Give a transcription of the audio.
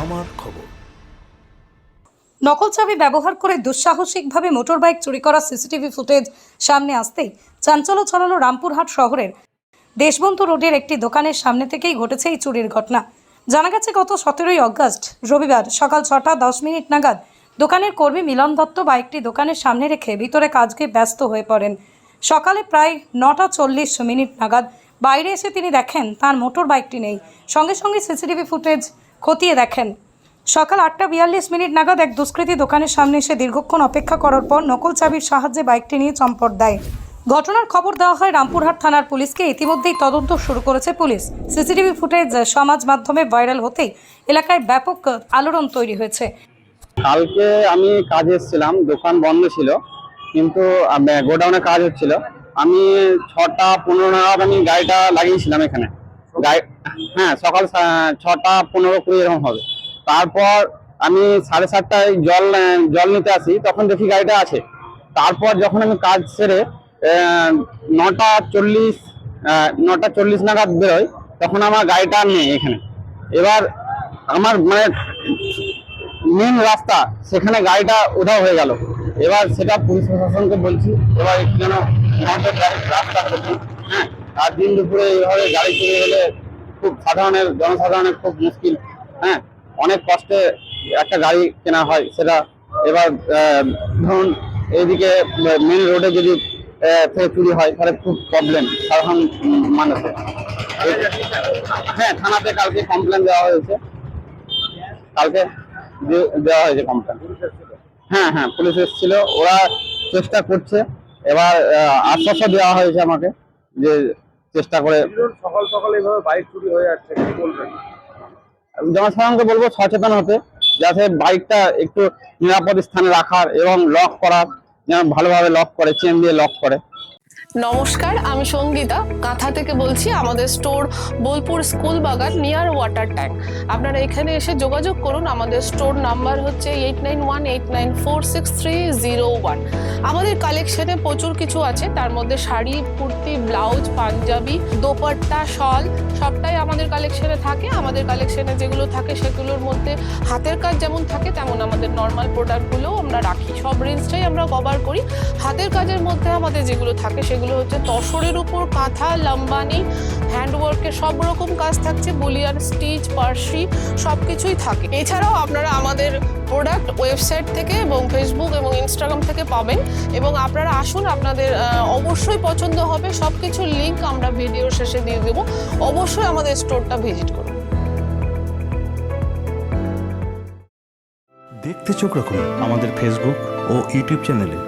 আমার খবর। নকল চাবি ব্যবহার করে দুঃসাহসিকভাবে মোটরবাইক চুরি করা সিসিটিভি ফুটেজ সামনে আসতেই চাঞ্চল্য ছড়ালো রামপুরহাট শহরের দেশবন্ধু রোডের একটি দোকানের সামনে থেকেই ঘটেছে এই চুরির ঘটনা। জানা গেছে, গত সতেরোই অগস্ট, রবিবার সকাল ছটা দশ মিনিট নাগাদ দোকানের কর্মী মিলন দত্ত বাইকটি দোকানের সামনে রেখে ভিতরে কাজকে ব্যস্ত হয়ে পড়েন। সকালে প্রায় নটা চল্লিশ মিনিট নাগাদ বাইরে এসে তিনি দেখেন, তার মোটর বাইকটি নেই। সঙ্গে সঙ্গে সিসিটিভি ফুটেজ খতিয়ে দেখেন। সকাল আটটা বিয়াল্লিশ মিনিট নাগাদ এক দুষ্কৃতী দোকানের সামনে এসে দীর্ঘক্ষণ অপেক্ষা করার পর নকল চাবির সাহায্যে বাইকটি নিয়ে চম্পট দেয়। ঘটনার খবর দেওয়া হয় রামপুরহাট থানার পুলিশকে। ইতিমধ্যেই তদন্ত শুরু করেছে পুলিশ। সিসিটিভি ফুটেজ সমাজ মাধ্যমে ভাইরাল হতেই এলাকায় ব্যাপক আলোড়ন তৈরি হয়েছে। কালকে আমি কাজে এসেছিলাম, দোকান বন্ধ ছিল, কিন্তু গোডাউনে কাজ হচ্ছিল। আমি ছটা পনেরো নাগাদ আমি গাড়িটা লাগিয়েছিলাম এখানে। হ্যাঁ সকাল ছটা পনেরো কুড়ি এরকম হবে। তারপর আমি সাড়ে সাতটায় জল জল নিতে আসি, তখন দেখি গাড়িটা আছে। তারপর যখন আমি কাজ সেরে নটা চল্লিশ নটা চল্লিশ নাগাদ বেরোয় তখন আমার গাড়িটা নেই এখানে। এবার আমার মানে মেন রাস্তা, সেখানে গাড়িটা উধাও হয়ে গেল। এবার সেটা পুলিশ প্রশাসনকে বলছি, এবার যেন রাস্তা হ্যাঁ আর দিন দুপুরে এইভাবে গাড়ি চলে হলে খুব সাধারণের, জনসাধারণের খুব মুশকিল হ্যাঁ? অনেক কষ্টে একটা গাড়ি কেনা হয়, সেটা এবার ধরুন এইদিকে মেন রোডে যদি থেকে চুরি হয়, তাহলে খুব প্রবলেম সাধারণ মানুষের। হ্যাঁ থানাতে কালকে কমপ্লেন দেওয়া হয়েছে। কালকে দেওয়া হয়েছে কমপ্লেন হ্যাঁ হ্যাঁ পুলিশ এসেছিল, ওরা চেষ্টা করছে। এবার আশ্বাসও দেওয়া হয়েছে আমাকে যে চেষ্টা করে সকাল সকাল এইভাবে বাইক চুরি হয়ে যাচ্ছে কি বলবেন? জনসাধারণকে বলব সচেতন হতে যাতে বাইকটা একটু নিরাপদ স্থানে রাখার এবং লক করার যেন ভালোভাবে লক করে চেন দিয়ে লক করে। নমস্কার, আমি সঙ্গীতা। কাঁথা থেকে বলছি আমাদের store Bolpur school Bagan near water tank আপনারা এখানে এসে যোগাযোগ করুন, আমাদের স্টোর নাম্বার হচ্ছে eight nine one eight nine four six three zero one আমাদের কালেকশনে প্রচুর কিছু আছে, তার মধ্যে শাড়ি, কুর্তি, ব্লাউজ, পাঞ্জাবি, দোপাট্টা, শল, সবটাই আমাদের কালেকশনে থাকে। আমাদের কালেকশনে যেগুলো থাকে, সেগুলোর মধ্যে হাতের কাজ যেমন থাকে, তেমন আমাদের নর্মাল প্রোডাক্টগুলোও আমরা রাখি। সব রেঞ্জটাই আমরা কভার করি। হাতের কাজের মধ্যে আমাদের যেগুলো থাকে, সেগুলো হচ্ছে তসরের উপর কাঁথা, লম্বানি হ্যান্ডওয়ার্কের সব রকম কাজ থাকছে, বুলিয়ান, স্টিচ, পার্সি সব কিছুই থাকে। এছাড়াও আপনারা আমাদের প্রোডাক্ট ওয়েবসাইট থেকে এবং ফেসবুক এবং ইনস্টাগ্রাম থেকে পাবেন এবং আপনারা আসুন, আপনাদের অবশ্যই পছন্দ হবে। সব কিছুর লিঙ্ক আমরা ভিডিওর শেষে দিয়ে দেবো। অবশ্যই আমাদের স্টোরটা ভিজিট করুন। দেখতে চোখ রাখুন আমাদের ফেসবুক ও ইউটিউব চ্যানেলে